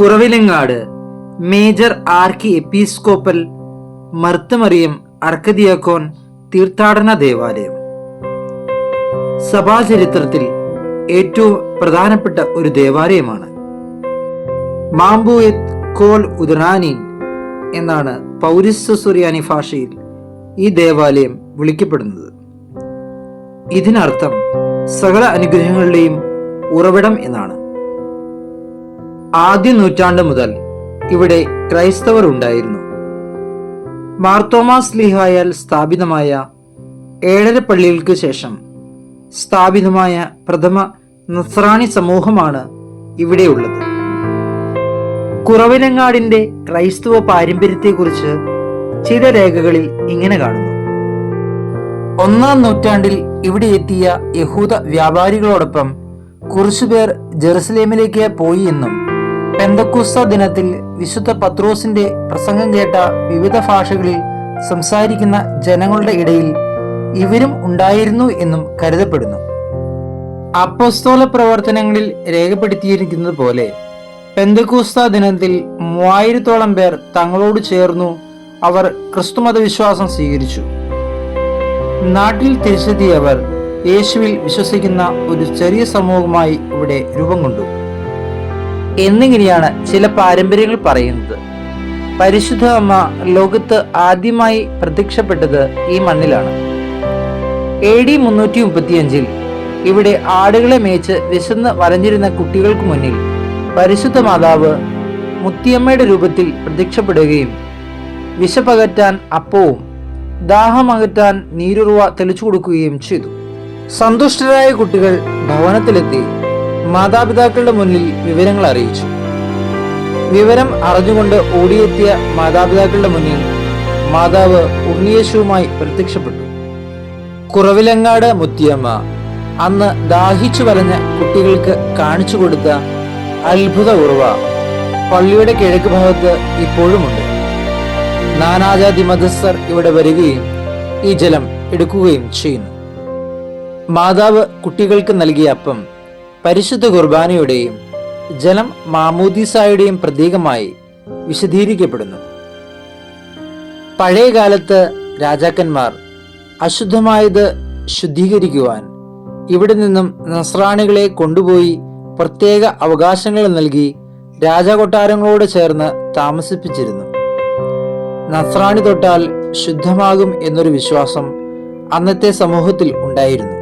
Kuravilangad major archiepiscopal Marthmariam അർക്കദിയാക്കോൻ തീർത്ഥാടന ദേവാലയം. സഭാചരിത്രത്തിൽ ഏറ്റവും പ്രധാനപ്പെട്ട ഒരു ദേവാലയമാണ്. മാംബുയത് കോൽ ഉദനാനീൻ എന്നാണ് പൗരിസ്ത സുറിയാനി ഭാഷയിൽ ഈ ദേവാലയം വിളിക്കപ്പെടുന്നത്. ഇതിനർത്ഥം സകല അനുഗ്രഹങ്ങളുടെയും ഉറവിടം എന്നാണ്. ആദ്യ നൂറ്റാണ്ട് മുതൽ ഇവിടെ ക്രൈസ്തവർ ഉണ്ടായിരുന്നു. മാർത്തോമാസ് ലിഹായാൽ സ്ഥാപിതമായ ഏഴര പള്ളികൾക്ക് ശേഷം സ്ഥാപിതമായ പ്രഥമ നസ്രാണി സമൂഹമാണ് ഇവിടെയുള്ളത് കുറവിലങ്ങാടിന്റെ ക്രൈസ്തവ പാരമ്പര്യത്തെക്കുറിച്ച് ചില രേഖകളിൽ ഇങ്ങനെ കാണുന്നു. ഒന്നാം നൂറ്റാണ്ടിൽ ഇവിടെ എത്തിയ യഹൂദ വ്യാപാരികളോടൊപ്പം കുറച്ചുപേർ ജെറുസലേമിലേക്ക് പോയി എന്നും പെന്തക്കുസ്ത ദിനത്തിൽ വിശുദ്ധ പത്രോസിന്റെ പ്രസംഗം കേട്ട വിവിധ ഭാഷകളിൽ സംസാരിക്കുന്ന ജനങ്ങളുടെ ഇടയിൽ ഇവരും ഉണ്ടായിരുന്നു എന്നും കരുതപ്പെടുന്നു. അപ്പസ്തോല പ്രവർത്തനങ്ങളിൽ രേഖപ്പെടുത്തിയിരിക്കുന്നത് പോലെ പെന്തക്കൂസ്ത ദിനത്തിൽ മൂവായിരത്തോളം പേർ തങ്ങളോട് ചേർന്നു അവർ ക്രിസ്തുമത വിശ്വാസം സ്വീകരിച്ചു. നാട്ടിൽ തിരിച്ചെത്തിയവർ യേശുവിൽ വിശ്വസിക്കുന്ന ഒരു ചെറിയ സമൂഹമായി ഇവിടെ രൂപം കൊണ്ടു. എന്നിങ്ങനെയാണ് ചില പാരമ്പര്യങ്ങൾ പറയുന്നത്. പരിശുദ്ധ അമ്മ ലോകത്ത് ആദ്യമായി പ്രത്യക്ഷപ്പെട്ടത് ഈ മണ്ണിലാണ്. എ ഡി മുന്നൂറ്റി മുപ്പത്തിയഞ്ചിൽ ഇവിടെ ആടുകളെ മേച്ച് വിശന്ന് വരഞ്ഞിരുന്ന കുട്ടികൾക്ക് മുന്നിൽ പരിശുദ്ധ മാതാവ് മുത്തിയമ്മയുടെ രൂപത്തിൽ പ്രത്യക്ഷപ്പെടുകയും വിശപ്പകറ്റാൻ അപ്പവും ദാഹമകറ്റാൻ നീരുറവ തെളിച്ചു കൊടുക്കുകയും ചെയ്തു. സന്തുഷ്ടരായ കുട്ടികൾ ഭവനത്തിലെത്തി. മാതാപിതാക്കളുടെ മുന്നിൽ വിവരങ്ങൾ അറിയിച്ചു. വിവരം അറിഞ്ഞുകൊണ്ട് ഓടിയെത്തിയ മാതാപിതാക്കളുടെ മുന്നിൽ മാതാവ് ഉണ്ണിയേശുവുമായി പ്രത്യക്ഷപ്പെട്ടു. കുറവിലങ്ങാട് മുത്തിയമ്മ അന്ന് ദാഹിച്ചു വലഞ്ഞ കുട്ടികൾക്ക് കാണിച്ചു കൊടുത്ത അത്ഭുത ഉറവ പള്ളിയുടെ കിഴക്ക് ഭാഗത്ത് ഇപ്പോഴുമുണ്ട്. നാനാജാതി മതസ്ഥർ ഇവിടെ വരികയും ഈ ജലം എടുക്കുകയും ചെയ്യുന്നു. മാതാവ് കുട്ടികൾക്ക് നൽകിയ അപ്പം പരിശുദ്ധ കുർബാനയുടെയും ജലം മാമൂദീസായുടെയും പ്രതീകമായി വിശദീകരിക്കപ്പെടുന്നു. പഴയകാലത്ത് രാജാക്കന്മാർ അശുദ്ധമായത് ശുദ്ധീകരിക്കുവാൻ ഇവിടെ നിന്നും നസ്രാണികളെ കൊണ്ടുപോയി പ്രത്യേക അവകാശങ്ങൾ നൽകി രാജകൊട്ടാരങ്ങളോട് ചേർന്ന് താമസിപ്പിച്ചിരുന്നു. നസ്രാണി തൊട്ടാൽ ശുദ്ധമാകും എന്നൊരു വിശ്വാസം അന്നത്തെ സമൂഹത്തിൽ ഉണ്ടായിരുന്നു.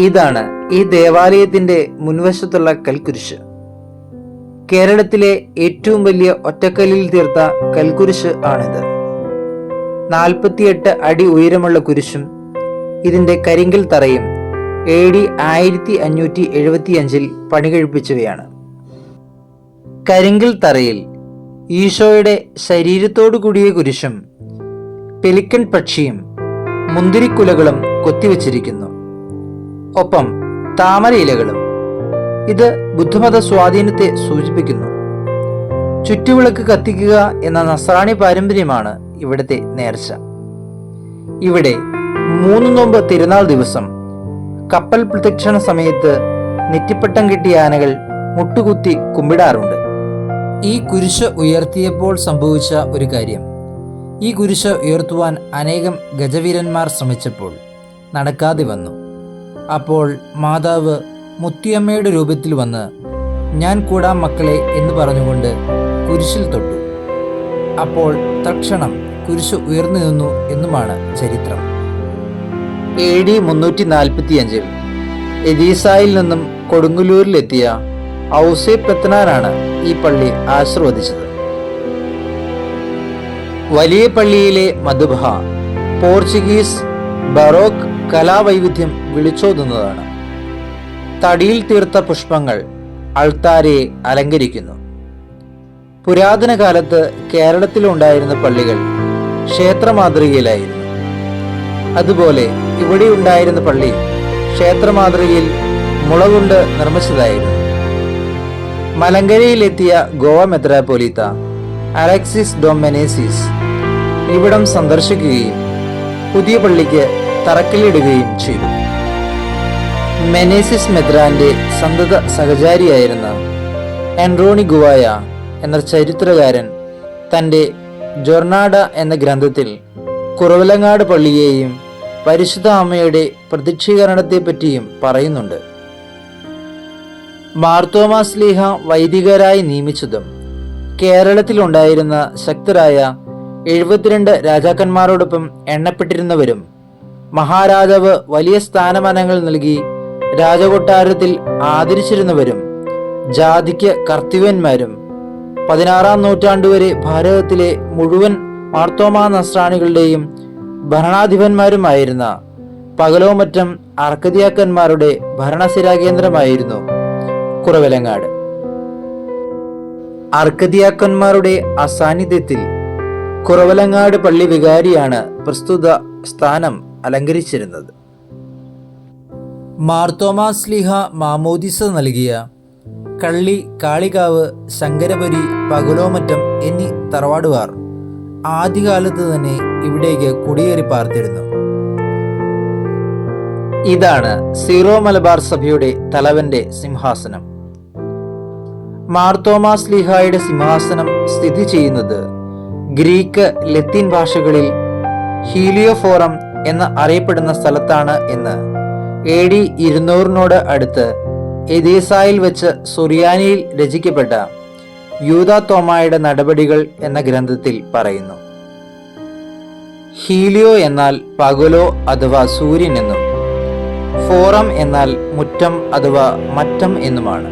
ഇതാണ് ഈ ദേവാലയത്തിന്റെ മുൻവശത്തുള്ള കൽക്കുരിശ്. കേരളത്തിലെ ഏറ്റവും വലിയ ഒറ്റക്കല്ലിൽ തീർത്ത കൽക്കുരിശ് ആണിത്. നാൽപ്പത്തിയെട്ട് അടി ഉയരമുള്ള കുരിശും ഇതിന്റെ കരിങ്കൽ തറയും എ ഡി ആയിരത്തി അഞ്ഞൂറ്റി എഴുപത്തിയഞ്ചിൽ പണികഴിപ്പിച്ചവയാണ്. കരിങ്കൽ തറയിൽ ഈശോയുടെ ശരീരത്തോടു കൂടിയ കുരിശും പെലിക്കൻ പക്ഷിയും മുന്തിരിക്കുലകളും കൊത്തിവച്ചിരിക്കുന്നു. ഒപ്പം താമര ഇലകളും ഇത് ബുദ്ധമത സ്വാധീനത്തെ സൂചിപ്പിക്കുന്നു. ചുറ്റുവിളക്ക് കത്തിക്കുക എന്ന നസ്രാണി പാരമ്പര്യമാണ് ഇവിടുത്തെ നേർച്ച. ഇവിടെ മൂന്ന് നോമ്പ് തിരുനാൾ ദിവസം കപ്പൽ പ്രദക്ഷിണ സമയത്ത് നെറ്റിപ്പട്ടം കിട്ടിയ ആനകൾ മുട്ടുകുത്തി കുമ്പിടാറുണ്ട്. ഈ കുരിശ് ഉയർത്തിയപ്പോൾ സംഭവിച്ച ഒരു കാര്യം. ഈ കുരിശ് ഉയർത്തുവാൻ അനേകം ഗജവീരന്മാർ ശ്രമിച്ചപ്പോൾ നടക്കാതെ വന്നു. അപ്പോൾ മാതാവ് മുത്തിയമ്മയുടെ രൂപത്തിൽ വന്ന് ഞാൻ കൂടാം മക്കളെ എന്ന് പറഞ്ഞുകൊണ്ട് കുരിശിൽ തൊട്ടു. അപ്പോൾ തക്ഷണം കുരിശ് ഉയർന്നു നിന്നു എന്നുമാണ് ചരിത്രം. എ ഡി മുന്നൂറ്റി നാൽപ്പത്തി അഞ്ചിൽ എദീസായിൽ നിന്നും കൊടുങ്ങല്ലൂരിലെത്തിയ ഔസേ പെത്തനാനാണ് ഈ പള്ളി ആശീർവദിച്ചത്. വലിയ പള്ളിയിലെ മധുബഹ പോർച്ചുഗീസ് ബറോക്ക് കലാവൈവിധ്യം വിളിച്ചോതുന്നതാണ്. തടിയിൽ തീർത്ത പുഷ്പങ്ങൾ അൾത്താരയെ അലങ്കരിക്കുന്നു. പുരാതന കാലത്ത് കേരളത്തിലുണ്ടായിരുന്ന പള്ളികൾ ക്ഷേത്ര മാതൃകയിലായിരുന്നു അതുപോലെ ഇവിടെ ഉണ്ടായിരുന്ന പള്ളി ക്ഷേത്ര മാതൃകയിൽ മുള നിർമ്മിച്ചതായിരുന്നു. മലങ്കരയിലെത്തിയ ഗോവ മെത്രാപോലീത്ത അലക്സിസ് ഡൊമെനേസിസ് ഇവിടം സന്ദർശിക്കുകയും പുതിയ പള്ളിക്ക് തറക്കല്ലിടുകയും ചെയ്തു. മെനേസിസ് മെദ്രാന്റെ സന്തത സഹചാരിയായിരുന്ന ആൻഡ്രോണി ഗുവായ എന്ന ചരിത്രകാരൻ തന്റെ ജൊർണാഡ എന്ന ഗ്രന്ഥത്തിൽ കുറവലങ്ങാട് പള്ളിയെയും പരിശുദ്ധ അമ്മയുടെ പ്രതിക്ഷീകരണത്തെപ്പറ്റിയും പറയുന്നുണ്ട്. മാർത്തോമാസ്ലീഹ വൈദികരായി നിയമിച്ചതും കേരളത്തിലുണ്ടായിരുന്ന ശക്തരായ എഴുപത്തിരണ്ട് രാജാക്കന്മാരോടൊപ്പം എണ്ണപ്പെട്ടിരുന്നവരും മഹാരാജാവ് വലിയ സ്ഥാനമാനങ്ങൾ നൽകി രാജകൊട്ടാരത്തിൽ ആദരിച്ചിരുന്നവരും ജാതിക്ക് കർത്തിവന്മാരും പതിനാറാം നൂറ്റാണ്ടുവരെ ഭാരതത്തിലെ മുഴുവൻ മാർത്തോമാ നസ്രാണികളുടെയും ഭരണാധിപന്മാരുമായിരുന്ന പകലോമറ്റം അർക്കതിയാക്കന്മാരുടെ ഭരണസിരാകേന്ദ്രമായിരുന്നു കുറവലങ്ങാട്. അർക്കതിയാക്കന്മാരുടെ അസാന്നിധ്യത്തിൽ കുറവലങ്ങാട് പള്ളി വികാരിയാണ് പ്രസ്തുത സ്ഥാനം അലങ്കരിച്ചിരുന്നത്. മാർത്തോമാസ്ലിഹ മാമോദിസ നൽകിയ കള്ളി കാളികാവ് ശങ്കരപുരി പകലോമറ്റം എന്നീ തറവാടുകാർ ആദ്യകാലത്ത് തന്നെ ഇവിടേക്ക് കുടിയേറി പാർത്തിരുന്നു. ഇതാണ് സീറോ മലബാർ സഭയുടെ തലവന്റെ സിംഹാസനം. മാർത്തോമാസ് ലിഹായുടെ സിംഹാസനം സ്ഥിതി ചെയ്യുന്നത് ഗ്രീക്ക് ലത്തീൻ ഭാഷകളിൽ ഹീലിയോഫോറം എന്ന് അറിയപ്പെടുന്ന സ്ഥലത്താണ് ഇന്ന്. എ ഡി ഇരുന്നൂറിനോട് അടുത്ത് എദീസായിൽ വെച്ച് സുറിയാനിയിൽ രചിക്കപ്പെട്ട യൂത തോമായുടെ നടപടികൾ എന്ന ഗ്രന്ഥത്തിൽ പറയുന്നു. ഹീലിയോ എന്നാൽ പകലോ അഥവാ സൂര്യൻ എന്നും ഫോറം എന്നാൽ മുറ്റം അഥവാ മറ്റം എന്നുമാണ്.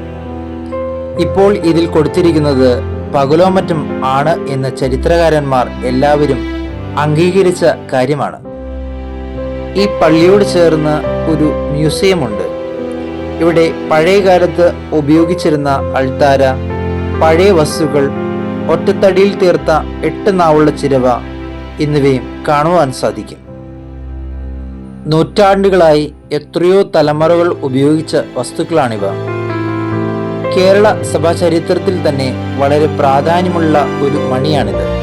ഇപ്പോൾ ഇതിൽ കൊടുത്തിരിക്കുന്നത് പകലോ മറ്റം ആണ് എന്ന് ചരിത്രകാരന്മാർ എല്ലാവരും അംഗീകരിച്ച കാര്യമാണ്. ഈ പള്ളിയോട് ചേർന്ന് ഒരു മ്യൂസിയമുണ്ട്. ഇവിടെ പഴയകാലത്ത് ഉപയോഗിച്ചിരുന്ന അൾത്താര പഴയ വസ്തുക്കൾ ഒറ്റത്തടിയിൽ തീർത്ത എട്ട് നാവുള്ള ചിരവ എന്നിവയും കാണുവാൻ സാധിക്കും. നൂറ്റാണ്ടുകളായി എത്രയോ തലമുറകൾ ഉപയോഗിച്ച വസ്തുക്കളാണിവ. കേരള സഭാ ചരിത്രത്തിൽ തന്നെ വളരെ പ്രാധാന്യമുള്ള ഒരു മണിയാണിത്.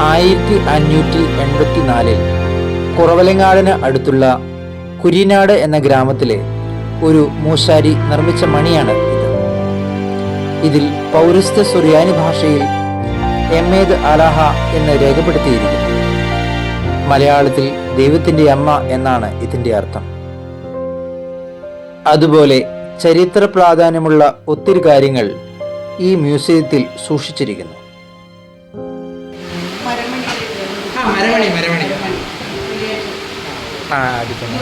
ആയിരത്തി അഞ്ഞൂറ്റി എൺപത്തിനാലിൽ കുറവലങ്ങാടിന് അടുത്തുള്ള കുരിനാട് എന്ന ഗ്രാമത്തിലെ ഒരു മൂശാരി നിർമ്മിച്ച മണിയാണ് ഇത്. ഇതിൽ പൗരസ്ത്യ സുറിയാനി ഭാഷയിൽ എമ്മേദ് അലാഹ എന്ന് രേഖപ്പെടുത്തിയിരിക്കുന്നു. മലയാളത്തിൽ ദൈവത്തിന്റെ അമ്മ എന്നാണ് ഇതിന്റെ അർത്ഥം. അതുപോലെ ചരിത്ര പ്രാധാന്യമുള്ള ഒത്തിരി കാര്യങ്ങൾ ഈ മ്യൂസിയത്തിൽ സൂക്ഷിച്ചിരിക്കുന്നു. മരമണി ആ അടിക്കുന്നു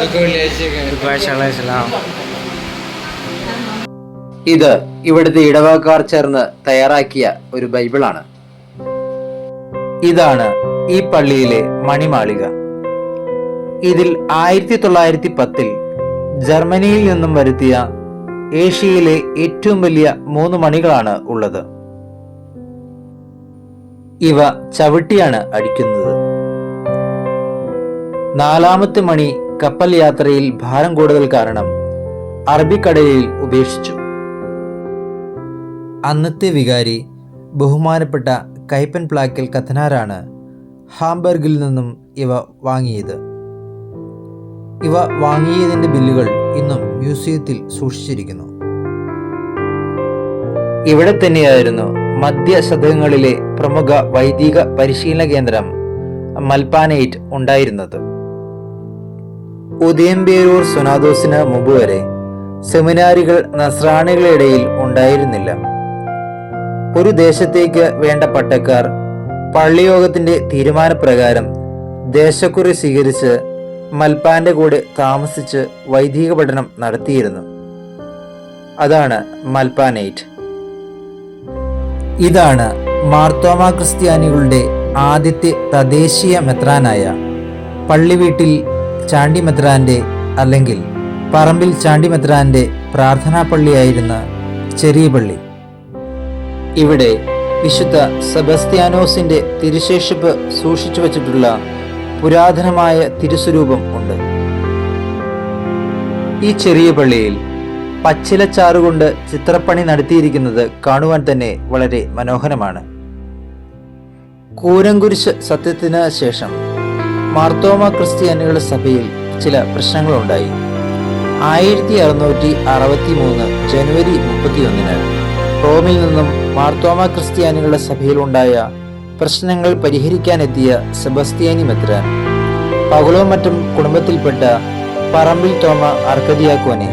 ഇത് ഇവിടുത്തെ ഇടവകക്കാർ ചേർന്ന് തയ്യാറാക്കിയ ഒരു ബൈബിളാണ്. ഇതാണ് ഈ പള്ളിയിലെ മണിമാളിക. ഇതിൽ ആയിരത്തി തൊള്ളായിരത്തി പത്തിൽ ജർമ്മനിയിൽ നിന്നും വരുത്തിയ ഏഷ്യയിലെ ഏറ്റവും വലിയ മൂന്ന് മണികളാണ് ഉള്ളത്. ഇവ ചവിട്ടിയാണ് അടിക്കുന്നത്. നാലാമത്തെ മണി കപ്പൽ യാത്രയിൽ ഭാരം കൂടുതൽ കാരണം അറബിക്കടലിൽ ഉപേക്ഷിച്ചു. അന്നത്തെ വികാരി ബഹുമാനപ്പെട്ട കൈപ്പൻ പ്ലാക്കിൽ കത്തനാരാണ് ഹാംബർഗിൽ നിന്നും ഇവ വാങ്ങിയത്. ഇവ വാങ്ങിയതിന്റെ ബില്ലുകൾ ഇന്നും മ്യൂസിയത്തിൽ സൂക്ഷിച്ചിരിക്കുന്നു. ഇവിടെ തന്നെയായിരുന്നു മധ്യശതകങ്ങളിലെ പ്രമുഖ വൈദിക പരിശീലന കേന്ദ്രം മൽപ്പാനൈറ്റ് ഉണ്ടായിരുന്നത്. ഉദയംപേരൂർ സുനാദോസിന് മുമ്പ് വരെ സെമിനാരികൾ നസ്രാണികളുടെ ഇടയിൽ ഉണ്ടായിരുന്നില്ല. ഒരു ദേശത്തേക്ക് വേണ്ട പട്ടക്കാർ പള്ളിയോഗത്തിന്റെ തീരുമാനപ്രകാരം ദേശക്കുറി സ്വീകരിച്ച് മൽപ്പാന്റെ കൂടെ താമസിച്ച് വൈദിക പഠനം നടത്തിയിരുന്നു. അതാണ് മൽപ്പാനൈറ്റ് ഇതാണ് മാർത്തോമ ക്രിസ്ത്യാനികളുടെ ആദ്യത്തെ തദ്ദേശീയ മെത്രാനായ പള്ളിവീട്ടിൽ ചാണ്ടി മെത്രാന്റെ അല്ലെങ്കിൽ പറമ്പിൽ ചാണ്ടി മെത്രാന്റെ പ്രാർത്ഥനാ പള്ളിയായിരുന്ന ചെറിയ പള്ളി ഇവിടെ വിശുദ്ധ സെബസ്ത്യാനോസിന്റെ തിരുശേഷിപ്പ് സൂക്ഷിച്ചു വച്ചിട്ടുള്ള പുരാതനമായ തിരുസ്വരൂപം ഉണ്ട്. ഈ ചെറിയ പള്ളിയിൽ പച്ചിലച്ചാറുകൊണ്ട് ചിത്രപ്പണി നടത്തിയിരിക്കുന്നത് കാണുവാൻ തന്നെ വളരെ മനോഹരമാണ്. കൂരങ്കുരിശ് സത്യത്തിന് ശേഷം മാർത്തോമ ക്രിസ്ത്യാനികളുടെ സഭയിൽ ചില പ്രശ്നങ്ങളുണ്ടായി. ആയിരത്തി അറുന്നൂറ്റി അറുപത്തി മൂന്ന് ജനുവരി മുപ്പത്തിയൊന്നിന് റോമിൽ നിന്നും മാർത്തോമ ക്രിസ്ത്യാനികളുടെ സഭയിലുണ്ടായ പ്രശ്നങ്ങൾ പരിഹരിക്കാനെത്തിയ സെബസ്ത്യാനി മെത്രാൻ പകുലോമറ്റം കുടുംബത്തിൽപ്പെട്ട പറമ്പിൽ തോമ അർക്കതിയാക്കുവനെ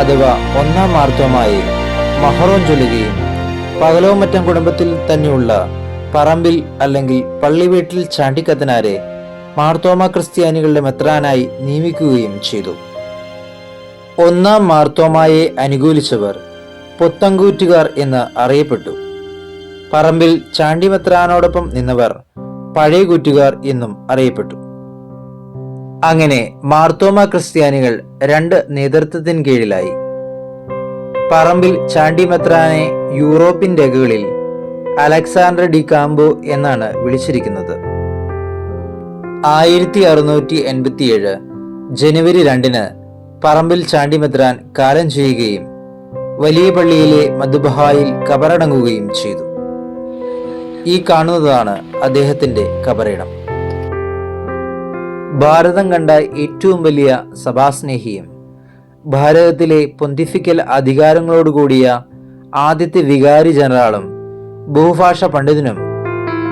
അഥവാ ഒന്നാം മാർത്തോമായെ മഹറോൻ ചൊല്ലുകയും പകലോമറ്റം കുടുംബത്തിൽ തന്നെയുള്ള പറമ്പിൽ അല്ലെങ്കിൽ പള്ളിവീട്ടിൽ ചാണ്ടിക്കത്തനാരെ മാർത്തോമ ക്രിസ്ത്യാനികളുടെ മെത്രാനായി നിയമിക്കുകയും ചെയ്തു. ഒന്നാം മാർത്തോമായെ അനുകൂലിച്ചവർ പൊത്തങ്കൂറ്റുകാർ എന്ന് അറിയപ്പെട്ടു. പറമ്പിൽ ചാണ്ടി ചാണ്ടിമെത്രാനോടൊപ്പം നിന്നവർ പഴയ കൂറ്റുകാർ എന്നും അറിയപ്പെട്ടു. അങ്ങനെ മാർത്തോമ ക്രിസ്ത്യാനികൾ രണ്ട് നേതൃത്വത്തിന് കീഴിലായി. പറമ്പിൽ ചാണ്ടി മെത്രാനെ യൂറോപ്യൻ രേഖകളിൽ അലക്സാണ്ടർ ഡി കാംബോ എന്നാണ് വിളിച്ചിരിക്കുന്നത്. ആയിരത്തി അറുന്നൂറ്റി എൺപത്തിയേഴ് ജനുവരി രണ്ടിന് പറമ്പിൽ ചാണ്ടിമെത്രാൻ കാലം ചെയ്യുകയും വലിയ പള്ളിയിലെ മധുബഹായിൽ കബറടങ്ങുകയും ചെയ്തു. ഈ കാണുന്നതാണ് അദ്ദേഹത്തിന്റെ കബറിടം. ഭാരതം കണ്ട ഏറ്റവും വലിയ സഭാസ്നേഹിയും ഭാരതത്തിലെ പൊന്തിഫിക്കൽ അധികാരങ്ങളോടുകൂടിയ ആദ്യത്തെ വികാരി ജനറാളും ബഹുഭാഷ പണ്ഡിതനും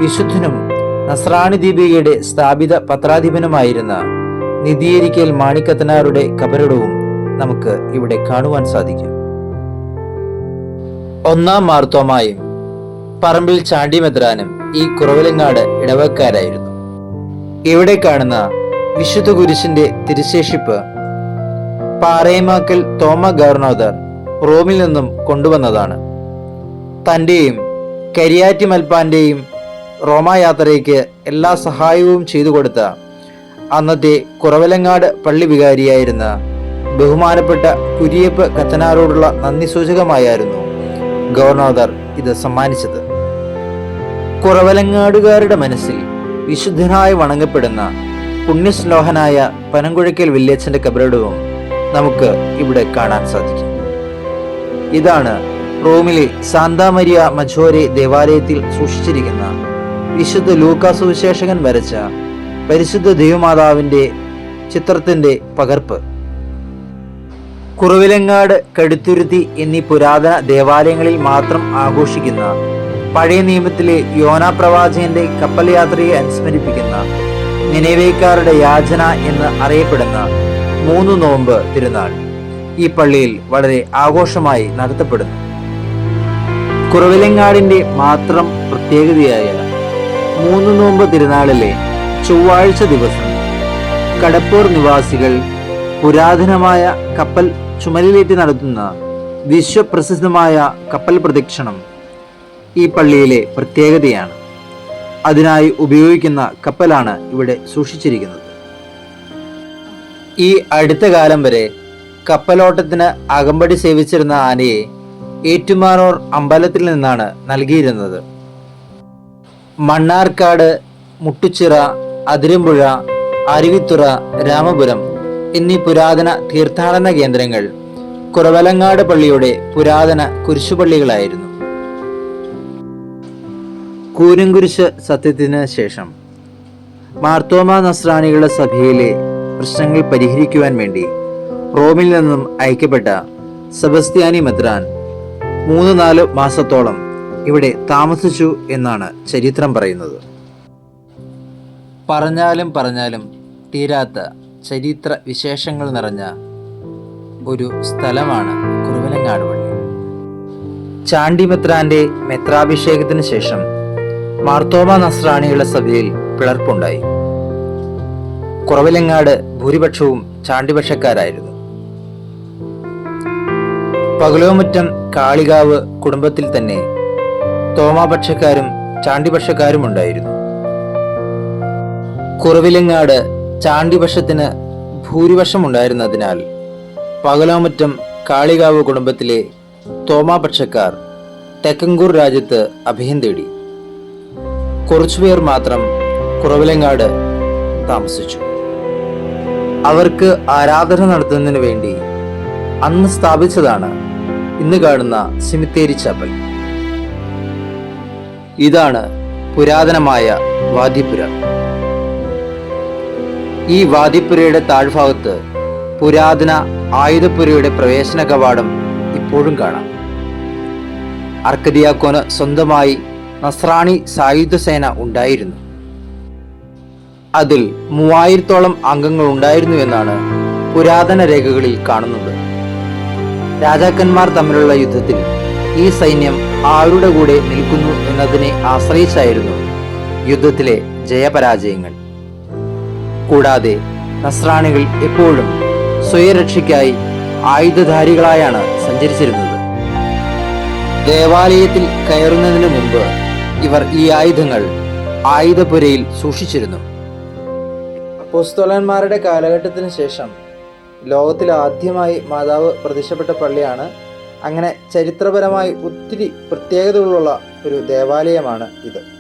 വിശുദ്ധനും നസ്രാണി ദീപികയുടെ സ്ഥാപിത പത്രാധിപനുമായിരുന്ന നിധിയേരിക്കൽ മാണിക്കത്തനാരുടെ കബരടവും നമുക്ക് ഇവിടെ കാണുവാൻ സാധിക്കും. ഒന്നാം മാർത്തോമായും പറമ്പിൽ ചാണ്ടിമെത്രാനും ഈ കുറവലങ്ങാട് ഇടവക്കാരായിരുന്നു. ഇവിടെ കാണുന്ന വിശുദ്ധ കുരിശിന്റെ തിരുശേഷിപ്പ് പാറേമാക്കൽ തോമ ഗവർണോദർ റോമിൽ നിന്നും കൊണ്ടുവന്നതാണ്. തന്റെയും കരിയാറ്റി മൽപ്പാന്റെയും റോമായാത്രയ്ക്ക് എല്ലാ സഹായവും ചെയ്തു കൊടുത്ത അന്നത്തെ കുറവലങ്ങാട് പള്ളി വികാരിയായിരുന്ന ബഹുമാനപ്പെട്ട കുരിയപ്പ് കത്തനാരോടുള്ള നന്ദി സൂചകമായിരുന്നു ഗവർണോദർ ഇത് സമ്മാനിച്ചത്. കുറവലങ്ങാടുകാരുടെ മനസ്സിൽ വിശുദ്ധനായി വണങ്ങപ്പെടുന്ന പുണ്യശ്ലോഹനായ പനങ്കുഴക്കൽ വില്ലേച്ചന്റെ കബറിടവും നമുക്ക് ഇവിടെ കാണാൻ സാധിക്കും. ഇതാണ് റോമിലെ സാന്താമരിയ മജോരെ ദേവാലയത്തിൽ സൂക്ഷിച്ചിരിക്കുന്ന വിശുദ്ധ ലൂക്കാ സുവിശേഷകൻ വരച്ച പരിശുദ്ധ ദൈവമാതാവിന്റെ ചിത്രത്തിന്റെ പകർപ്പ്. കുറവിലങ്ങാട് കടുത്തുരുത്തി എന്നീ പുരാതന ദേവാലയങ്ങളിൽ മാത്രം ആഘോഷിക്കുന്ന പഴയ നിയമത്തിലെ യോനാ പ്രവാചകന്റെ കപ്പൽ യാത്രയെ അനുസ്മരിപ്പിക്കുന്ന നിലവേക്കാരുടെ യാചന എന്ന് അറിയപ്പെടുന്ന മൂന്ന് നോമ്പ് തിരുനാൾ ഈ പള്ളിയിൽ വളരെ ആഘോഷമായി നടത്തപ്പെടുന്നു. കുറവിലങ്ങാടിന്റെ മാത്രം പ്രത്യേകതയായ മൂന്ന് നോമ്പ് തിരുനാളിലെ ചൊവ്വാഴ്ച ദിവസം കടപ്പൂർ നിവാസികൾ പുരാതനമായ കപ്പൽ ചുമലിലേറ്റി നടത്തുന്ന വിശ്വപ്രസിദ്ധമായ കപ്പൽ പ്രദക്ഷിണം ഈ പള്ളിയിലെ പ്രത്യേകതയാണ്. അതിനായി ഉപയോഗിക്കുന്ന കപ്പലാണ് ഇവിടെ സൂക്ഷിച്ചിരിക്കുന്നത്. ഈ അടുത്ത കാലം വരെ കപ്പലോട്ടത്തിന് അകമ്പടി സേവിച്ചിരുന്ന ആനയെ ഏറ്റുമാനൂർ അമ്പലത്തിൽ നിന്നാണ് നൽകിയിരുന്നത്. മണ്ണാർക്കാട് മുട്ടുച്ചിറ അതിരമ്പുഴ അരുവിത്തുറ രാമപുരം എന്നീ പുരാതന തീർത്ഥാടന കേന്ദ്രങ്ങൾ കുറവലങ്ങാട് പള്ളിയുടെ പുരാതന കുരിശുപള്ളികളായിരുന്നു. കൂരങ്കുരിശ് സത്യത്തിന് ശേഷം മാർത്തോമ നസ്രാണികളുടെ സഭയിലെ പ്രശ്നങ്ങൾ പരിഹരിക്കുവാൻ വേണ്ടി റോമിൽ നിന്നും അയക്കപ്പെട്ട സെബസ്ത്യാനി മെത്രാൻ മൂന്ന് നാല് മാസത്തോളം ഇവിടെ താമസിച്ചു എന്നാണ് ചരിത്രം പറയുന്നത്. പറഞ്ഞാലും പറഞ്ഞാലും തീരാത്ത ചരിത്ര വിശേഷങ്ങൾ നിറഞ്ഞ ഒരു സ്ഥലമാണ് കുറുവലങ്ങാട് പള്ളി. ചാണ്ടി മെത്രാന്റെ മെത്രാഭിഷേകത്തിന് ശേഷം മാർത്തോമ നസ്രാണിയുടെ സഭയിൽ പിളർപ്പുണ്ടായി. കുറവിലങ്ങാട് ഭൂരിപക്ഷവും ചാണ്ടിപക്ഷക്കാരായിരുന്നു. പകലോമുറ്റം കാളികാവ് കുടുംബത്തിൽ തന്നെ തോമാപക്ഷക്കാരും ചാണ്ടിപക്ഷക്കാരും ഉണ്ടായിരുന്നു. കുറവിലങ്ങാട് ചാണ്ടിപക്ഷത്തിന് ഭൂരിപക്ഷം ഉണ്ടായിരുന്നതിനാൽ പകലോമുറ്റം കാളികാവ് കുടുംബത്തിലെ തോമാപക്ഷക്കാർ തെക്കങ്കൂർ രാജ്യത്ത് അഭയം തേടി. കുറച്ചുപേർ മാത്രം കുറവിലങ്ങാട് താമസിച്ചു. അവർക്ക് ആരാധന നടത്തുന്നതിന് വേണ്ടി അന്ന് സ്ഥാപിച്ചതാണ് ഇന്ന് കാണുന്ന സിമിത്തേരി ചാപ്പൽ. ഇതാണ് പുരാതനമായ വാദിപുര ഈ വാദിപുരയുടെ താഴ്ഭാഗത്ത് പുരാതന ആയുധപുരയുടെ പ്രവേശന കവാടം ഇപ്പോഴും കാണാം. അർക്കദിയാക്കോന് സ്വന്തമായി നസ്രാണി സായുധ സേന ഉണ്ടായിരുന്നു. അതിൽ മൂവായിരത്തോളം അംഗങ്ങൾ ഉണ്ടായിരുന്നു എന്നാണ് പുരാതന രേഖകളിൽ കാണുന്നത്. രാജാക്കന്മാർ തമ്മിലുള്ള യുദ്ധത്തിൽ ഈ സൈന്യം ആരുടെ കൂടെ നിൽക്കുന്നു എന്നതിനെ ആശ്രയിച്ചായിരുന്നു യുദ്ധത്തിലെ ജയപരാജയങ്ങൾ. കൂടാതെ നസ്രാണികൾ എപ്പോഴും സ്വയരക്ഷയ്ക്കായി ആയുധധാരികളായാണ് സഞ്ചരിച്ചിരുന്നത്. ദേവാലയത്തിൽ കയറുന്നതിന് മുമ്പ് ഇവർ ഈ ആയുധങ്ങൾ ആയുധപുരയിൽ സൂക്ഷിച്ചിരുന്നു. അപ്പോസ്തോലന്മാരുടെ കാലഘട്ടത്തിന് ശേഷം ലോകത്തിൽ ആദ്യമായി മാതാവ് പ്രത്യക്ഷപ്പെട്ട പള്ളിയാണ് അങ്ങനെ ചരിത്രപരമായി ഒത്തിരി പ്രത്യേകതകളുള്ള ഒരു ദേവാലയമാണ് ഇത്.